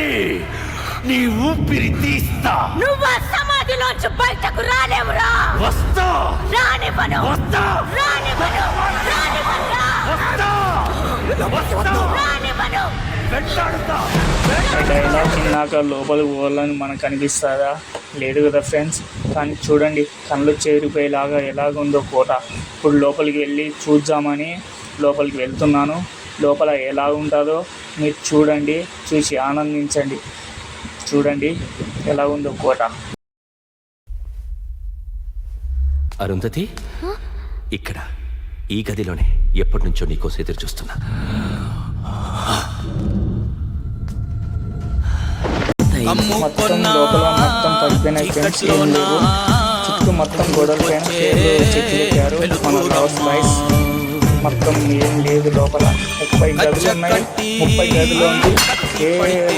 సమాధి. నీ ఊపిరి తీస్తా. నువ్వు ఆ సమాధిలోంచి బయటకు రాలేవురా. వస్తా. రానివ్వను. వస్తా. రానివ్వను. రానివ్వనురా. వస్తా. వస్తా. రానివ్వను. వెంటాడుతా. డైలాగ్ విన్నాక లోపలికి పోవాలని మనకు అనిపిస్తుందా? లేదు కదా ఫ్రెండ్స్? కానీ చూడండి కళ్ళు చేరిపోయేలాగా ఎలాగుందో కోట. ఇప్పుడు లోపలికి వెళ్ళి చూద్దామని లోపలికి వెళ్తున్నాను. లోపల ఎలా ఉంటుందో మీరు చూడండి చూసి ఆనందించండి. చూడండి ఎలా ఉందో కోట. అరుంధతి? ఇక్కడ ఈ గదిలోనే ఎప్పటి నుంచో నీకోసం ఎదురు చూస్తున్నా మొత్తం లోపల మొత్తం పడిపోయిన ఫ్రెండ్స్ ఏం లేవు చుట్టూ మొత్తం గోడల పైన చెట్లు పెట్టారు మన మొత్తం ఏం లేదు లోపల. ముప్పై గదులు ఉన్నాయి. ముప్పై గదులు ఉంది. ఏ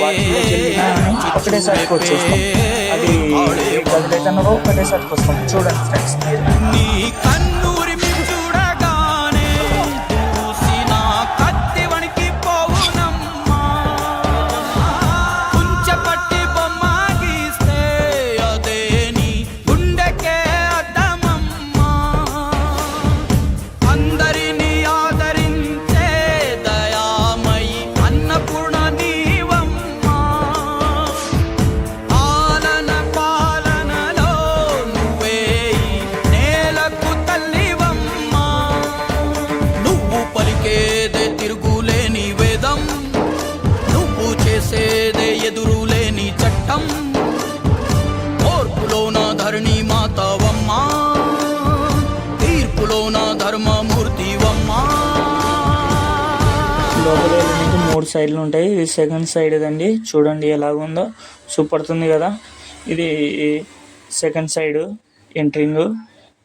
వాటిలోకి వెళ్ళినా ఒకటేసారికి వచ్చేస్తాం. అది గదులు అయితే ఒకటేసారికి వస్తాం. చూడండి ఫ్రెండ్స్ ఎదురులేని చట్టం ఓర్పులోన ధరణి మాతవమ్మా. తీర్పులోన ధర్మమూర్తివమ్మా. లోపల మూడు సైడ్లు ఉంటాయి. ఇది సెకండ్ సైడ్ ఇదండి చూడండి ఎలాగుందో. సూపడుతుంది కదా. ఇది second side entering.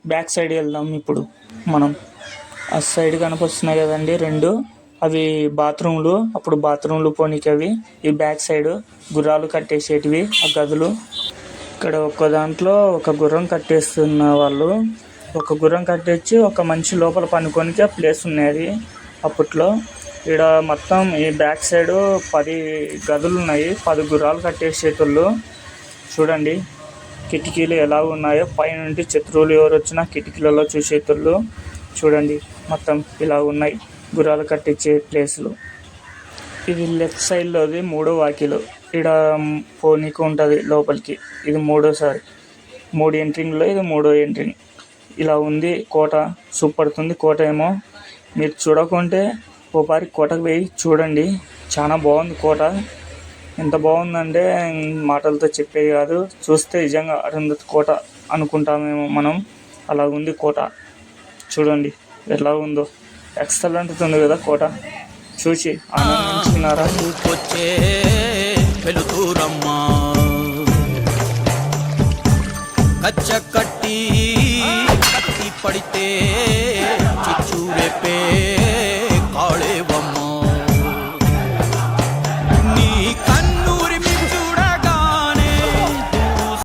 Back side వెళ్దాం ఇప్పుడు మనం. ఆ సైడ్ కనిపిస్తున్నాయి కదండి రెండు. అవి బాత్రూమ్లు అప్పుడు బాత్రూమ్లు పోనీకి అవి ఈ బ్యాక్ సైడ్ గుర్రాలు కట్టేసేటివి ఆ గదులు. ఇక్కడ ఒక్క దాంట్లో ఒక గుర్రం కట్టేస్తున్న వాళ్ళు. ఒక గుర్రం కట్టేసి ఒక మంచి లోపల పనుకోనికి ఆ ప్లేస్ ఉన్నది అప్పట్లో. ఇక్కడ మొత్తం ఈ బ్యాక్ సైడ్ పది గదులు ఉన్నాయి పది గుర్రాలు కట్టేసేటోళ్ళు. చూడండి కిటికీలు ఎలా ఉన్నాయో పైనుండి శత్రువులు ఎవరు వచ్చినా కిటికీలలో చూసేటోళ్ళు. చూడండి మొత్తం ఇలా ఉన్నాయి. గుర్రాలు కట్టించే ప్లేసులు. ఇది లెఫ్ట్ సైడ్లోది మూడో వాకిలు. ఇక్కడ పోనీకి ఉంటుంది లోపలికి. ఇది మూడోసారి. మూడు ఎంట్రింగ్లో ఇది మూడో ఎంట్రింగ్. ఇలా ఉంది కోట. సూపర్ కోట ఏమో. మీరు చూడకుంటే ఓపారి కోటకు పోయి చూడండి. చాలా బాగుంది కోట. ఎంత బాగుందంటే మాటలతో చెప్పేది కాదు. చూస్తే నిజంగా అరుంధతి కోట అనుకుంటామేమో మనం. అలా ఉంది కోట. చూడండి ఎలా ఉందో. ఎక్సలెంట్ ఉంది కదా కోట. చూచి ఆనందించుకున్నారా? కచ్చ కట్టి కట్టి పడితే చిచ్చు రేపే కాళేవమ్మా